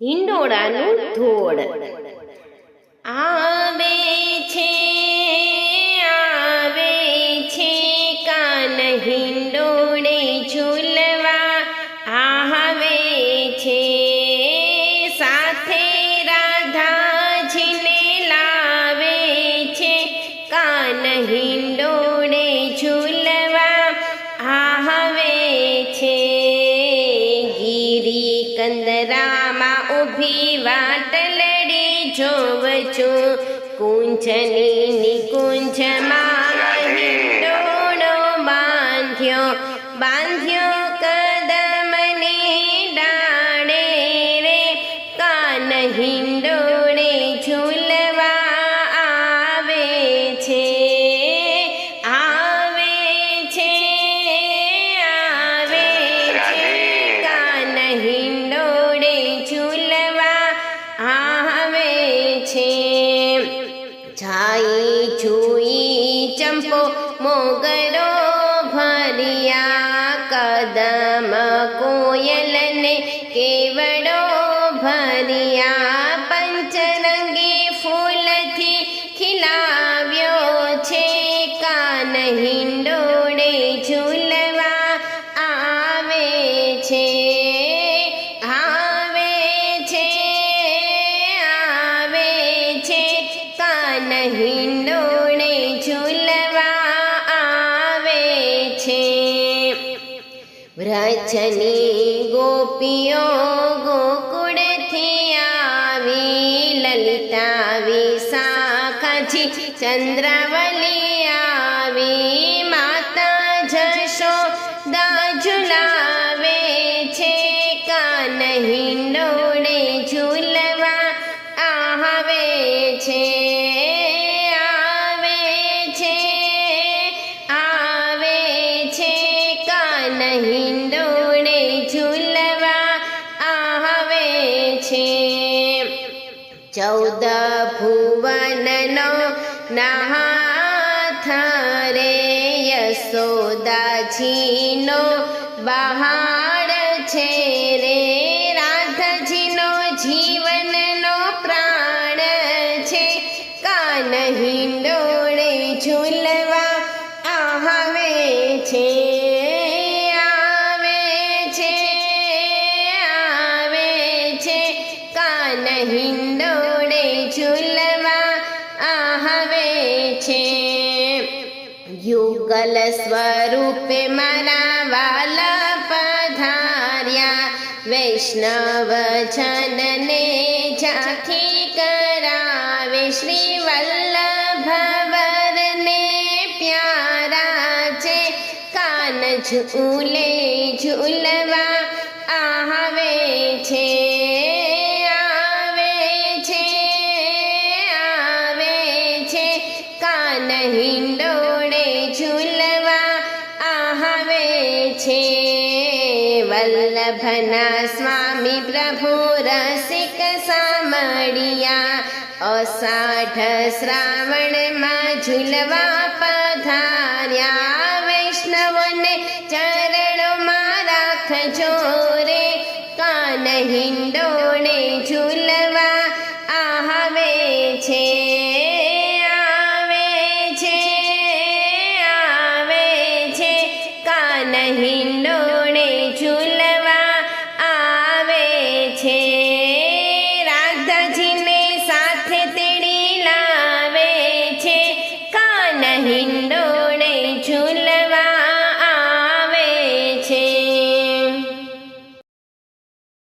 હિંડોળાનું ધોળ. આવે છે કંદરામાં વાટ વાટલડી જોવ છું. કુંજની નિકુંજમાં હિંડોળો બાંધ્યો. બાંધ્યો કદમને ડાળે રે. કાન હિંડોળે છાઈ છુઈ ચંપો મોગરો ભરિયા કદમ કોયલને કેવડો ભરિયા પંચરંગી ફૂલથી ખીલાવ્યો છે કાન હિંડોળે ઝૂલવા આવે છે. કાન હિંડોળે ઝૂલવા આવે છે. વ્રજની ગોપીઓ ગોકુળથી આવી, લલિતા વિશાખાજી ચંદ્રવલી આવી, માતા જશો ઝુલાવે છે. કાન હિંડોળે હિંડોળે ઝૂલવા આવે છે. ચૌદ ભુવનનો નાથ રે યશોદાજીનો બહાર છે રે. રાધાજીનો જીવનનો પ્રાણ છે. કાન હિંડોળે ઝૂલવા આવે છે. હિંડોળે ઝૂલવા આવે છે. યુગલ સ્વરૂપે મારા વાલા પધાર્યા. વૈષ્ણવ જનને ઝાંખી કરાવે. શ્રી વલ્લભવરને પ્યારા છે. કાન ઝૂલે ઝૂલવા આવે છે. હિંડોળે ઝૂલવા આહવે છે. વલ્લભના સ્વામી પ્રભુ રસિક સામળિયા અષાઢ શ્રાવણમાં ઝૂલવા પધાર્યા. વૈષ્ણવને ચરણોમાં રાખજો રે. કાન હિંડોળે ઝૂલવા રાધાજીને